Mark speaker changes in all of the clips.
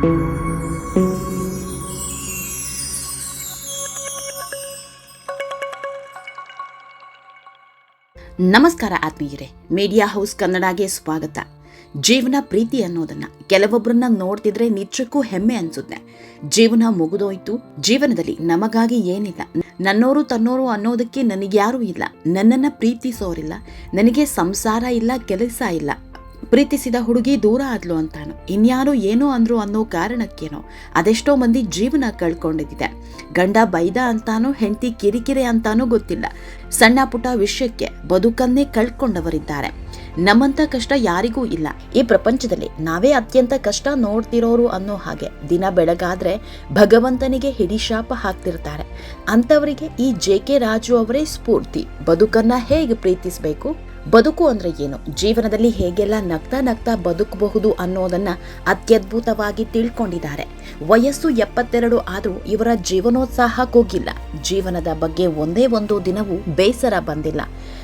Speaker 1: ನಮಸ್ಕಾರ ಆತ್ಮೀಯರೇ media house ಕನ್ನಡಗೆ ಸ್ವಾಗತ. ಜೀವನ ಪ್ರೀತಿ ಅನ್ನೋದನ್ನ ಕೆಲವೊಬ್ಬರನ್ನ ನೋಡ್ತಿದ್ರೆ ನಿಜಕ್ಕೂ ಹೆಮ್ಮೆ ಅನ್ಸುತ್ತೆ. ಜೀವನ ಮುಗಿದೋಯ್ತು, ಜೀವನದಲ್ಲಿ ನಮಗಾಗಿ ಏನಿಲ್ಲ. ನನ್ನೋರು ತನ್ನೋರು ಅನ್ನೋದಕ್ಕೆ ನನಗ್ಯಾರೂ ಇಲ್ಲ. ನನ್ನನ್ನ ಪ್ರೀತಿಸೋರಿಲ್ಲ. ನನಗೆ ಸಂಸಾರ ಇಲ್ಲ, ಕೆಲಸ ಇಲ್ಲ. ಪ್ರೀತಿಸಿದ ಹುಡುಗಿ ದೂರ ಆದ್ಲು ಅಂತಾನು. ಇನ್ಯಾರು ಏನೋ ಅಂದ್ರು ಅನ್ನೋ ಕಾರಣಕ್ಕೇನೋ ಅದೆಷ್ಟೋ ಮಂದಿ ಜೀವನ ಕಳ್ಕೊಂಡಿದ್ದಿದೆ ಗಂಡ ಬೈದ ಅಂತಾನೋ, ಹೆಂಡತಿ ಕಿರಿಕಿರಿ ಅಂತಾನೂ ಗೊತ್ತಿಲ್ಲ. ಸಣ್ಣ ಪುಟ್ಟ ವಿಷಯಕ್ಕೆ ಬದುಕನ್ನೇ ಕಳ್ಕೊಂಡವರಿದ್ದಾರೆ. ನಮ್ಮಂತ ಕಷ್ಟ ಯಾರಿಗೂ ಇಲ್ಲ. ಈ ಪ್ರಪಂಚದಲ್ಲಿ ನಾವೇ ಅತ್ಯಂತ ಕಷ್ಟ ನೋಡ್ತಿರೋರು ಅನ್ನೋ ಹಾಗೆ ದಿನ ಬೆಳಗಾದ್ರೆ ಭಗವಂತನಿಗೆ ಹಿಡಿಶಾಪ ಹಾಕ್ತಿರ್ತಾರೆ. ಅಂತವರಿಗೆ ಈ ಜೆ ಕೆ ರಾಜು ಅವರೇ ಸ್ಫೂರ್ತಿ. ಬದುಕನ್ನ ಹೇಗೆ ಪ್ರೀತಿಸಬೇಕು? ಬದುಕು ಅಂದ್ರೆ ಏನು? ಜೀವನದಲ್ಲಿ ಹೇಗೆಲ್ಲ ನಗ್ತಾ ನಗ್ತಾ ಬದುಕಬಹುದು ಅನ್ನೋದನ್ನ ಅತ್ಯದ್ಭುತವಾಗಿ ತಿಳ್ಕೊಂಡಿದ್ದಾರೆ. ವಯಸ್ಸು ಎಪ್ಪತ್ತೆರಡು ಆದರೂ ಇವರ ಜೀವನೋತ್ಸಾಹ ಹೋಗಿಲ್ಲ ಜೀವನದ ಬಗ್ಗೆ ಒಂದೇ ಒಂದು ದಿನವೂ ಬೇಸರ ಬಂದಿಲ್ಲ.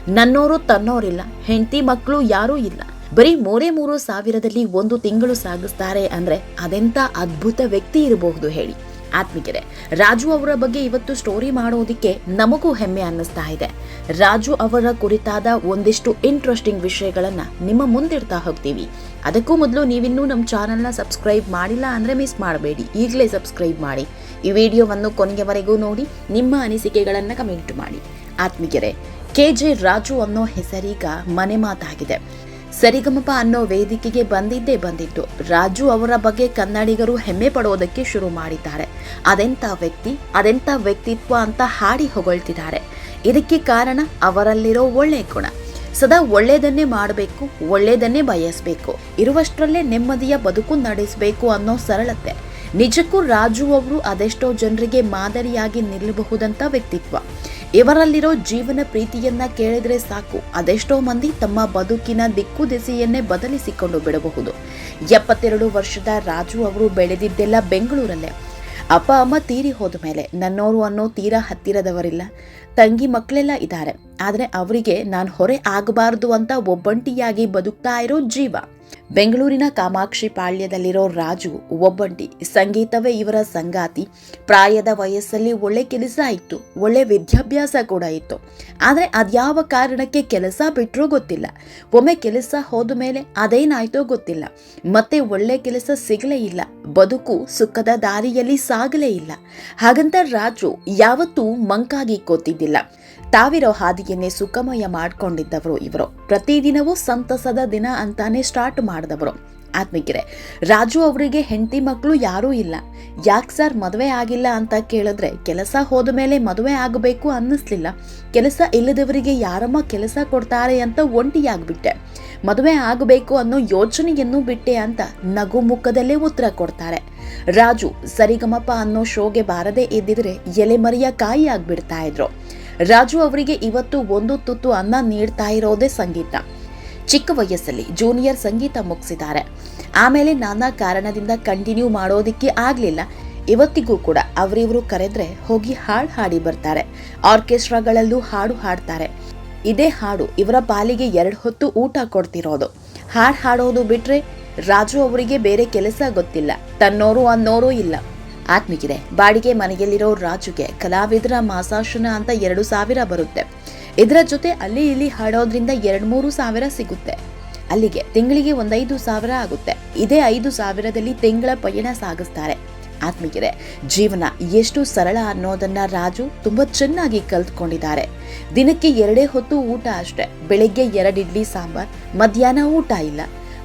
Speaker 1: ನನ್ನೋರು ತನ್ನೋರಿಲ್ಲ, ಹೆಂಡತಿ ಮಕ್ಕಳು ಯಾರೂ ಇಲ್ಲ. ಬರೀ ಮೂರೇ ಮೂರು ಸಾವಿರದಲ್ಲಿ ಒಂದು ತಿಂಗಳು ಸಾಗಿಸ್ತಾರೆ ಅಂದ್ರೆ ಅದೆಂತ ಅದ್ಭುತ ವ್ಯಕ್ತಿ ಇರಬಹುದು ಹೇಳಿ. ಆತ್ಮಿಕರೆ ರಾಜು ಅವರ ಬಗ್ಗೆ ಇವತ್ತು ಸ್ಟೋರಿ ಮಾಡೋದಿಕ್ಕೆ ನಮಗೂ ಹೆಮ್ಮೆ ಅನ್ನಿಸ್ತಾ ಇದೆ. ರಾಜು ಅವರ ಕುರಿತಾದ ಒಂದಿಷ್ಟು ಇಂಟ್ರೆಸ್ಟಿಂಗ್ ವಿಷಯಗಳನ್ನ ನಿಮ್ಮ ಮುಂದಿಡ್ತಾ ಹೋಗ್ತೀವಿ. ಅದಕ್ಕೂ ಮೊದಲು ನೀವಿನ್ನೂ ನಮ್ಮ ಚಾನಲ್ನ ಸಬ್ಸ್ಕ್ರೈಬ್ ಮಾಡಿಲ್ಲ ಅಂದ್ರೆ ಮಿಸ್ ಮಾಡಬೇಡಿ. ಈಗಲೇ ಸಬ್ಸ್ಕ್ರೈಬ್ ಮಾಡಿ. ಈ ವಿಡಿಯೋವನ್ನು ಕೊನೆಯವರೆಗೂ ನೋಡಿ, ನಿಮ್ಮ ಅನಿಸಿಕೆಗಳನ್ನು ಕಮೆಂಟ್ ಮಾಡಿ. ಆತ್ಮಿಕರೆ ಕೆ ಜೆ ರಾಜು ಅನ್ನೋ ಹೆಸರೀಗ ಮನೆ ಮಾತಾಗಿದೆ. ಸರಿಗಮಪ ಅನ್ನೋ ವೇದಿಕೆಗೆ ಬಂದಿದ್ದೇ ಬಂದಿತ್ತು. ರಾಜು ಅವರ ಬಗ್ಗೆ ಕನ್ನಡಿಗರು ಹೆಮ್ಮೆ ಪಡೋದಕ್ಕೆ ಶುರು ಮಾಡಿದ್ದಾರೆ. ಅದೆಂಥ ವ್ಯಕ್ತಿ ಅದೆಂಥ ವ್ಯಕ್ತಿತ್ವ ಅಂತ ಹಾಡಿ ಹೊಗಳ್ತಿದ್ದಾರೆ. ಇದಕ್ಕೆ ಕಾರಣ ಅವರಲ್ಲಿರೋ ಒಳ್ಳೆಯ ಗುಣ. ಸದಾ ಒಳ್ಳೆಯದನ್ನೇ ಮಾಡಬೇಕು, ಒಳ್ಳೆಯದನ್ನೇ ಬಯಸಬೇಕು. ಇರುವಷ್ಟರಲ್ಲೇ ನೆಮ್ಮದಿಯ ಬದುಕು ನಡೆಸಬೇಕು ಅನ್ನೋ ಸರಳತೆ. ನಿಜಕ್ಕೂ ರಾಜು ಅವರು ಅದೆಷ್ಟೋ ಜನರಿಗೆ ಮಾದರಿಯಾಗಿ ನಿಲ್ಲಬಹುದಂತ ವ್ಯಕ್ತಿತ್ವ. ಇವರಲ್ಲಿರೋ ಜೀವನ ಪ್ರೀತಿಯನ್ನ ಕೇಳಿದ್ರೆ ಸಾಕು. ಅದೆಷ್ಟೋ ಮಂದಿ ತಮ್ಮ ಬದುಕಿನ ದಿಕ್ಕು ದಿಸೆಯನ್ನೇ ಬದಲಿಸಿಕೊಂಡು ಬಿಡಬಹುದು. ಎಪ್ಪತ್ತೆರಡು ವರ್ಷದ ರಾಜು ಅವರು ಬೆಳೆದಿದ್ದೆಲ್ಲ ಬೆಂಗಳೂರಲ್ಲೇ. ಅಪ್ಪ, ಅಮ್ಮ ತೀರಿ ಹೋದ ಮೇಲೆ. ನನ್ನೋರು ಅನ್ನೋ ತೀರಾ ಹತ್ತಿರದವರಿಲ್ಲ. ತಂಗಿ ಮಕ್ಕಳೆಲ್ಲ ಇದ್ದಾರೆ. ಆದರೆ ಅವರಿಗೆ ನಾನು ಹೊರೆ ಆಗಬಾರದು ಅಂತ ಒಬ್ಬಂಟಿಯಾಗಿ ಬದುಕ್ತಾ ಇರೋ ಜೀವ. ಬೆಂಗಳೂರಿನ ಕಾಮಾಕ್ಷಿ ಪಾಳ್ಯದಲ್ಲಿರೋ ರಾಜು, ಒಬ್ಬಂಟಿ, ಸಂಗೀತವೇ ಇವರ ಸಂಗಾತಿ. ಪ್ರಾಯದ ವಯಸ್ಸಲ್ಲಿ ಒಳ್ಳೆ ಕೆಲಸ ಇತ್ತು, ಒಳ್ಳೆ ವಿದ್ಯಾಭ್ಯಾಸ ಕೂಡ ಇತ್ತು. ಆದರೆ ಅದ್ಯಾವ ಕಾರಣಕ್ಕೆ ಕೆಲಸ ಬಿಟ್ಟರೂ ಗೊತ್ತಿಲ್ಲ. ಒಮ್ಮೆ ಕೆಲಸ ಹೋದ ಮೇಲೆ ಅದೇನಾಯ್ತೋ ಗೊತ್ತಿಲ್ಲ. ಮತ್ತೆ ಒಳ್ಳೆ ಕೆಲಸ ಸಿಗಲೇ ಇಲ್ಲ, ಬದುಕು ಸುಖದ ದಾರಿಯಲ್ಲಿ ಸಾಗಲೇ ಇಲ್ಲ. ಹಾಗಂತ ರಾಜು ಯಾವತ್ತೂ ಮಂಕಾಗಿ ಕೂತಿದ್ದಿಲ್ಲ. ತಾವಿರೋ ಹಾದಿಯನ್ನೇ ಸುಖಮಯ ಮಾಡ್ಕೊಂಡಿದ್ದವರು ಇವರು. ಪ್ರತಿದಿನವೂ ಸಂತಸದ ದಿನ ಅಂತಾನೆ ಸ್ಟಾರ್ಟ್ ಮಾಡಿದವರು. ಆತ್ಮಿಕರೆ, ರಾಜು ಅವರಿಗೆ ಹೆಂಡತಿ ಮಕ್ಕಳು ಯಾರೂ ಇಲ್ಲ. ಯಾಕೆ ಸರ್ ಮದುವೆ ಆಗಿಲ್ಲ ಅಂತ ಕೇಳಿದ್ರೆ ಕೆಲಸ ಹೋದ ಮೇಲೆ ಮದುವೆ ಆಗಬೇಕು ಅನ್ನಿಸ್ಲಿಲ್ಲ. ಕೆಲಸ ಇಲ್ಲದವರಿಗೆ ಯಾರಮ್ಮ ಕೆಲಸ ಕೊಡ್ತಾರೆ ಅಂತ ಒಂಟಿಯಾಗ್ಬಿಟ್ಟೆ. ಮದುವೆ ಆಗಬೇಕು ಅನ್ನೋ ಯೋಚನೆಯನ್ನು ಬಿಟ್ಟೆ ಅಂತ ನಗು ಮುಖದಲ್ಲೇ ಉತ್ತರ ಕೊಡ್ತಾರೆ. ರಾಜು, ಸರಿಗಮಪ ಅನ್ನೋ ಶೋಗೆ ಬಾರದೇ ಇದ್ದಿದ್ರೆ ಎಲೆಮರಿಯ ಕಾಯಿ ಆಗ್ಬಿಡ್ತಾ ಇದ್ರು. ರಾಜು ಅವರಿಗೆ ಇವತ್ತು ಒಂದು ತುತ್ತು ಅನ್ನ ನೀಡ್ತಾ ಇರೋದೇ ಸಂಗೀತ. ಚಿಕ್ಕ ವಯಸ್ಸಲ್ಲಿ ಜೂನಿಯರ್ ಸಂಗೀತ ಮುಗಿಸಿದ್ದಾರೆ. ಆಮೇಲೆ ನಾನಾ ಕಾರಣದಿಂದ ಕಂಟಿನ್ಯೂ ಮಾಡೋದಿಕ್ಕೆ ಆಗಲಿಲ್ಲ. ಇವತ್ತಿಗೂ ಕೂಡ ಅವರಿವರು ಕರೆದ್ರೆ ಹೋಗಿ ಹಾಡು ಹಾಡಿ ಬರ್ತಾರೆ. ಆರ್ಕೆಸ್ಟ್ರಾಗಳಲ್ಲೂ ಹಾಡು ಹಾಡ್ತಾರೆ. ಇದೇ ಹಾಡು ಇವರ ಪಾಲಿಗೆ ಎರಡು ಹೊತ್ತು ಊಟ ಕೊಡ್ತಿರೋದು. ಹಾಡು ಹಾಡೋದು ಬಿಟ್ರೆ ರಾಜು ಅವರಿಗೆ ಬೇರೆ ಕೆಲಸ ಗೊತ್ತಿಲ್ಲ. ತನ್ನೋರು ಅನ್ನೋರು ಇಲ್ಲ. ಆತ್ಮಿಗಿದೆ ಬಾಡಿಗೆ ಮನೆಯಲ್ಲಿರೋ ರಾಜುಗೆ ಕಲಾವಿದರ ಮಾಸಾಶನ ಅಂತ ಎರಡು ಸಾವಿರ ಬರುತ್ತೆ. ಇದರ ಜೊತೆ ಅಲ್ಲಿ ಇಲ್ಲಿ ಹಾಡೋದ್ರಿಂದ ಎರಡು ಮೂರು ಸಾವಿರ ಸಿಗುತ್ತೆ. ಅಲ್ಲಿಗೆ ತಿಂಗಳಿಗೆ ಒಂದೈದು ಸಾವಿರ ಆಗುತ್ತೆ. ಇದೇ ಐದು ಸಾವಿರದಲ್ಲಿ ತಿಂಗಳ ಪಯಣ ಸಾಗಿಸ್ತಾರೆ. ಆತ್ಮಿಗಿದೆ ಜೀವನ ಎಷ್ಟು ಸರಳ ಅನ್ನೋದನ್ನ ರಾಜು ತುಂಬಾ ಚೆನ್ನಾಗಿ ಕಲ್ತ್ಕೊಂಡಿದ್ದಾರೆ. ದಿನಕ್ಕೆ ಎರಡೇ ಹೊತ್ತು ಊಟ ಅಷ್ಟೇ. ಬೆಳಗ್ಗೆ ಎರಡು ಇಡ್ಲಿ ಸಾಂಬಾರ್, ಮಧ್ಯಾಹ್ನ ಊಟ ಇಲ್ಲ.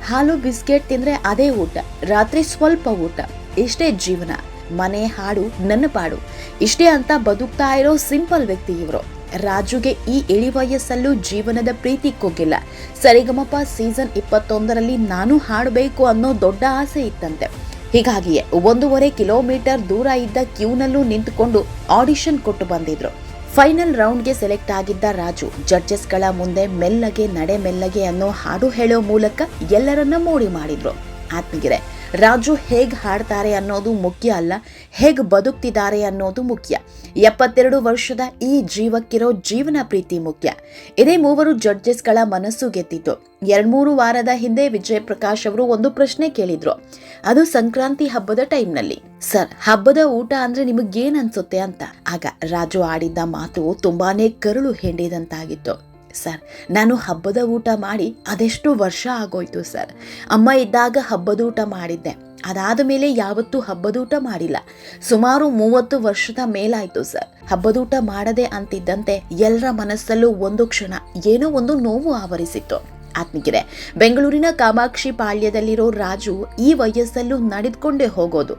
Speaker 1: ಹಾಲು, ಬಿಸ್ಕೆಟ್ ತಿಂದ್ರೆ ಅದೇ ಊಟ. ರಾತ್ರಿ ಸ್ವಲ್ಪ ಊಟ. ಇಷ್ಟೇ ಜೀವನ. ಮನೆ ಹಾಡು ನನ್ನ ಪಾಡು. ಇಷ್ಟೇ ಅಂತ ಬದುಕ್ತಾ ಇರೋ ಸಿಂಪಲ್ ವ್ಯಕ್ತಿ ಇವರು. ರಾಜುಗೆ ಈ ಇಳಿ ವಯಸ್ಸಲ್ಲೂ ಜೀವನದ ಪ್ರೀತಿ ಕೊಗ್ಗಿಲ್ಲ ಸರಿಗಮಪ ಸೀಸನ್ ಇಪ್ಪತ್ತೊಂದರಲ್ಲಿ ನಾನು ಹಾಡಬೇಕು ಅನ್ನೋ ದೊಡ್ಡ ಆಸೆ ಇತ್ತಂತೆ. ಹೀಗಾಗಿಯೇ ಒಂದೂವರೆ ಕಿಲೋಮೀಟರ್ ದೂರ ಇದ್ದ ಕ್ಯೂನಲ್ಲೂ ನಿಂತುಕೊಂಡು ಆಡಿಷನ್ ಕೊಟ್ಟು ಬಂದಿದ್ರು. ಫೈನಲ್ ರೌಂಡ್ಗೆ ಸೆಲೆಕ್ಟ್ ಆಗಿದ್ದ ರಾಜು ಜಡ್ಜಸ್ಗಳ ಮುಂದೆ ಮೆಲ್ಲಗೆ, ನಡೆ ಮೆಲ್ಲಗೆ ಅನ್ನೋ ಹಾಡು ಹೇಳೋ ಮೂಲಕ ಎಲ್ಲರನ್ನ ಮೋಡಿ ಮಾಡಿದ್ರು. ಆತ್ಮಗಿರೆ ರಾಜು ಹೇಗೆ ಹಾಡ್ತಾರೆ ಅನ್ನೋದು ಮುಖ್ಯ ಅಲ್ಲ, ಹೇಗೆ ಬದುಕ್ತಿದ್ದಾರೆ ಅನ್ನೋದು ಮುಖ್ಯ. ಎಪ್ಪತ್ತೆರಡು ವರ್ಷದ ಈ ಜೀವಕ್ಕಿರೋ ಜೀವನ ಪ್ರೀತಿ ಮುಖ್ಯ. ಇದೇ ಮೂವರು ಜಡ್ಜಸ್ಗಳ ಮನಸ್ಸು ಗೆದ್ದಿತ್ತು. ಎರಡ್ಮೂರು ವಾರದ ಹಿಂದೆ ವಿಜಯ್ ಪ್ರಕಾಶ್ ಅವರು ಒಂದು ಪ್ರಶ್ನೆ ಕೇಳಿದ್ರು. ಅದು ಸಂಕ್ರಾಂತಿ ಹಬ್ಬದ ಟೈಮ್ನಲ್ಲಿ. ಸರ್, ಹಬ್ಬದ ಊಟ ಅಂದ್ರೆ ನಿಮಗೇನ್ ಅನ್ಸುತ್ತೆ ಅಂತ. ಆಗ ರಾಜು ಆಡಿದ್ದ ಮಾತು ತುಂಬಾನೇ ಕರುಳು ಹಿಂಡಿದಂತಾಗಿತ್ತು. ಸರ್. ನಾನು ಹಬ್ಬದ ಊಟ ಮಾಡಿ ಅದೆಷ್ಟು ವರ್ಷ ಆಗೋಯ್ತು ಸರ್. ಅಮ್ಮ ಇದ್ದಾಗ ಹಬ್ಬದ ಊಟ ಮಾಡಿದ್ದೆ. ಅದಾದ ಮೇಲೆ ಯಾವತ್ತೂ ಹಬ್ಬದೂಟ ಮಾಡಿಲ್ಲ. ಸುಮಾರು ಮೂವತ್ತು ವರ್ಷದ ಮೇಲಾಯ್ತು ಸರ್. ಹಬ್ಬದೂಟ ಮಾಡದೆ ಅಂತಿದ್ದಂತೆ ಎಲ್ಲರ ಮನಸ್ಸಲ್ಲೂ ಒಂದು ಕ್ಷಣ ಏನೋ ಒಂದು ನೋವು ಆವರಿಸಿತ್ತು. ಆತ್ಮಿಗಿದೆ ಬೆಂಗಳೂರಿನ ಕಾಮಾಕ್ಷಿ ಪಾಳ್ಯದಲ್ಲಿರೋ ರಾಜು ಈ ವಯಸ್ಸಲ್ಲೂ ನಡೆದುಕೊಂಡೇ ಹೋಗೋದು.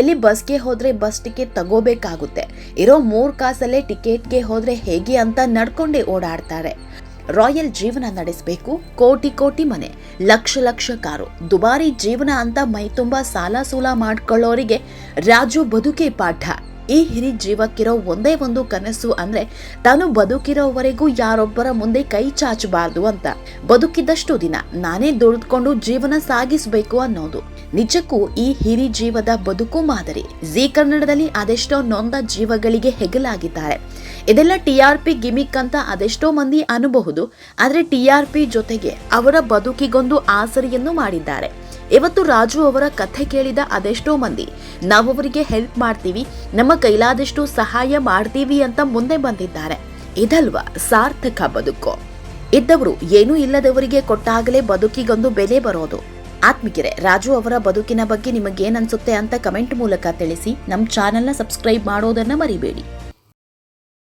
Speaker 1: ಎಲ್ಲಿ ಬಸ್ಗೆ ಹೋದರೆ ಬಸ್ ಟಿಕೆಟ್ ತಗೋಬೇಕಾಗುತ್ತೆ, ಇರೋ ಮೂರು ಕಾಸಲ್ಲೇ ಟಿಕೆಟ್ಗೆ ಹೋದರೆ ಹೇಗೆ ಅಂತ ನಡ್ಕೊಂಡೇ ಓಡಾಡ್ತಾರೆ. ರಾಯಲ್ ಜೀವನ ನಡೆಸಬೇಕು, ಕೋಟಿ ಕೋಟಿ ಮನೆ, ಲಕ್ಷ ಲಕ್ಷ ಕಾರು, ದುಬಾರಿ ಜೀವನ ಅಂತ ಮೈ ತುಂಬ ಸಾಲ ಸೂಲ ಮಾಡ್ಕೊಳ್ಳೋರಿಗೆ ರಾಜು ಬದುಕೇ ಪಾಠ. ಈ ಹಿರಿ ಜೀವಕ್ಕಿರೋ ಒಂದೇ ಒಂದು ಕನಸು ಅಂದ್ರೆ ತಾನು ಬದುಕಿರೋವರೆಗೂ ಯಾರೊಬ್ಬರ ಮುಂದೆ ಕೈ ಚಾಚಬಾರ್ದು ಅಂತ. ಬದುಕಿದ್ದಷ್ಟು ದಿನ ನಾನೇ ದುಡಿದುಕೊಂಡು ಜೀವನ ಸಾಗಿಸಬೇಕು ಅನ್ನೋದು. ನಿಜಕ್ಕೂ ಈ ಹಿರಿ ಜೀವದ ಬದುಕು ಮಾದರಿ. ಜಿ ಕನ್ನಡದಲ್ಲಿ ಅದೆಷ್ಟೋ ನೊಂದ ಜೀವಗಳಿಗೆ ಹೆಗಲಾಗಿದ್ದಾರೆ. ಇದೆಲ್ಲ ಟಿ ಆರ್ ಪಿ ಗಿಮಿಕ್ ಅಂತ ಅದೆಷ್ಟೋ ಮಂದಿ ಅನ್ನಬಹುದು ಆದರೆ ಟಿ ಆರ್ ಪಿ ಜೊತೆಗೆ ಅವರ ಬದುಕಿಗೊಂದು ಆಸರಿಯನ್ನು ಮಾಡಿದ್ದಾರೆ. ಇವತ್ತು ರಾಜು ಅವರ ಕಥೆ ಕೇಳಿದ ಅದೆಷ್ಟೋ ಮಂದಿ. ನಾವವರಿಗೆ ಹೆಲ್ಪ್ ಮಾಡ್ತೀವಿ, ನಮ್ಮ ಕೈಲಾದಷ್ಟು ಸಹಾಯ ಮಾಡ್ತೀವಿ ಅಂತ ಮುಂದೆ ಬಂದಿದ್ದಾರೆ. ಇದಲ್ವಾ? ಸಾರ್ಥಕ ಬದುಕು. ಇದ್ದವರು ಏನೂ ಇಲ್ಲದವರಿಗೆ ಕೊಟ್ಟಾಗಲೇ ಬದುಕಿಗೊಂದು ಬೆಲೆ ಬರೋದು. ಆತ್ಮಿಕರೆ, ರಾಜು ಅವರ ಬದುಕಿನ ಬಗ್ಗೆ ನಿಮಗೇನನ್ಸುತ್ತೆ ಅಂತ ಕಮೆಂಟ್ ಮೂಲಕ ತಿಳಿಸಿ, ನಮ್ಮ ಚಾನೆಲ್ನ ಸಬ್ಸ್ಕ್ರೈಬ್ ಮಾಡೋದನ್ನ ಮರಿಬೇಡಿ.